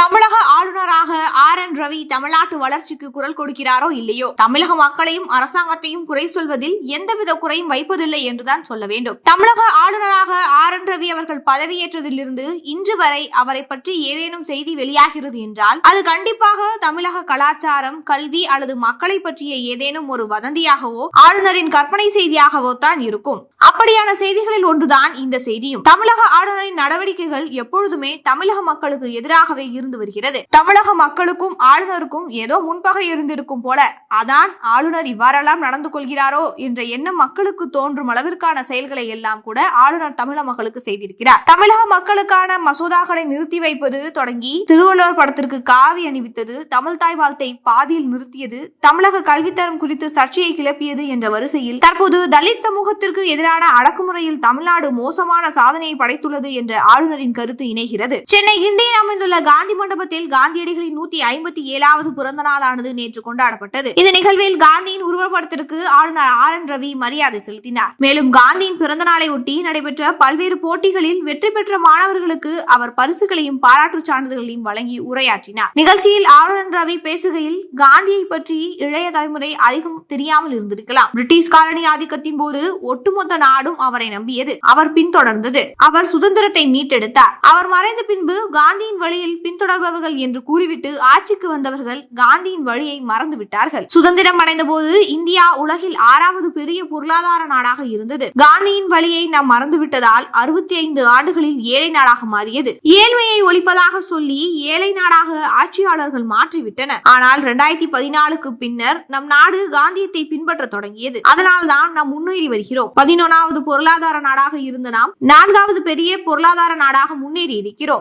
தமிழக ஆளுநராக R N Ravi தமிழ்நாட்டு வளர்ச்சிக்கு குரல் கொடுக்கிறாரோ இல்லையோ? தமிழக மக்களையும் அரசாங்கத்தையும் குறை சொல்வதில் எந்தவித குறையும் வைப்பதில்லை என்றுதான் சொல்ல வேண்டும். தமிழக ஆளுநராக ஆர் என் ரவி அவர்கள் பதவியேற்றதிலிருந்து இன்று வரை அவரை பற்றி ஏதேனும் செய்தி வெளியாகிறது என்றால் அது கண்டிப்பாக தமிழக கலாச்சாரம் கல்வி அல்லது மக்களை பற்றிய ஏதேனும் ஒரு வதந்தியாகவோ ஆளுநரின் கற்பனை செய்தியாகவோ தான் இருக்கும். அப்படியான செய்திகளில் ஒன்றுதான் இந்த செய்தியும். தமிழக ஆளுநரின் நடவடிக்கைகள் எப்பொழுதுமே தமிழக மக்களுக்கு எதிராகவே இருந்து வருகிறது. தமிழக மக்களுக்கும் ஆளுநருக்கும் ஏதோ முன்பகை இருந்திருக்கும் போல அதான் ஆளுநர் இவ்வாறெல்லாம் நடந்து கொள்கிறாரோ என்ற எண்ணம் மக்களுக்கு தோன்றும் அளவிற்கான செயல்களை எல்லாம் கூட ஆளுநர் தமிழக மக்களுக்கு செய்திருக்கிறார். தமிழக மக்களுக்கான மசோதாக்களை நிறுத்தி வைப்பது தொடங்கி திருவள்ளுவர் படத்திற்கு காவி அணிவித்தது தமிழ் தாய் வாழ்த்தை பாதியில் நிறுத்தியது தமிழக கல்வித்தரம் குறித்து சர்ச்சையை கிளப்பியது என்ற வரிசையில் தற்போது தலித் சமூகத்திற்கு எதிரான அடக்குமுறையில் தமிழ்நாடு மோசமான சாதனையை படைத்துள்ளது என்ற ஆளுநரின் கருத்து இணைகிறது. சென்னை கிண்டியில் அமைந்துள்ள காந்தி மண்டபத்தில் காந்தியடிகளின் நூத்தி ஐம்பத்தி ஏழாவது பிறந்த நாளானது நேற்று கொண்டாடப்பட்டது. இந்த நிகழ்வில் காந்தியின் உருவப்படத்திற்கு ஆளுநர் ஆர் என் ரவி மரியாதை செலுத்தினார். மேலும் காந்தியின் பிறந்த நாளை ஒட்டி நடைபெற்ற பல்வேறு போட்டிகளில் வெற்றி பெற்ற மாணவர்களுக்கு அவர் பரிசுகளையும் பாராட்டுச் சான்றிதழ்களையும் வழங்கி உரையாற்றினார். நிகழ்ச்சியில் ஆளுநர் ரவி பேசுகையில் காந்தியை பற்றி இளைய தலைமுறை அதிகம் தெரியாமல் இருந்திருக்கலாம். பிரிட்டிஷ் காலனி ஆதிக்கத்தின் போது ஒட்டுமொத்த நாடும் அவரை நம்பியது. அவர் பின்தொடர்ந்தது. அவர் சுதந்திரத்தை மீட்டெடுத்தார். அவர் மறைந்த பின்பு காந்தியின் வழியில் பின்தொடர்பவர்கள் என்று கூறிவிட்டு ஆட்சிக்கு வந்தவர்கள் காந்தியின் வழியை மறந்து விட்டார்கள் சுதந்திரம் அடைந்த போது இந்தியா உலகில் ஆறாவது பெரிய பொருளாதார நாடாக இருந்தது. காந்தியின் வழியை நாம் மறந்துவிட்டதால் அறுபத்தி ஐந்து ஆண்டுகளில் ஏழை நாடாக மாறியது. ஏழ்மையை ஒழிப்பதாக சொல்லி ஏழை நாடாக ஆட்சியாளர்கள் மாற்றிவிட்டனர். ஆனால் இரண்டாயிரத்தி பதினாலுக்கு பின்னர் நம் நாடு காந்தியத்தை பின்பற்ற தொடங்கியது. அதனால்தான் நாம் முன்னேறி வருகிறோம். பதினொன்று பதினொன்றாவது பொருளாதார நாடாக இருந்த நாம் நான்காவது பெரிய பொருளாதார நாடாக முன்னேறி இருக்கிறோம்.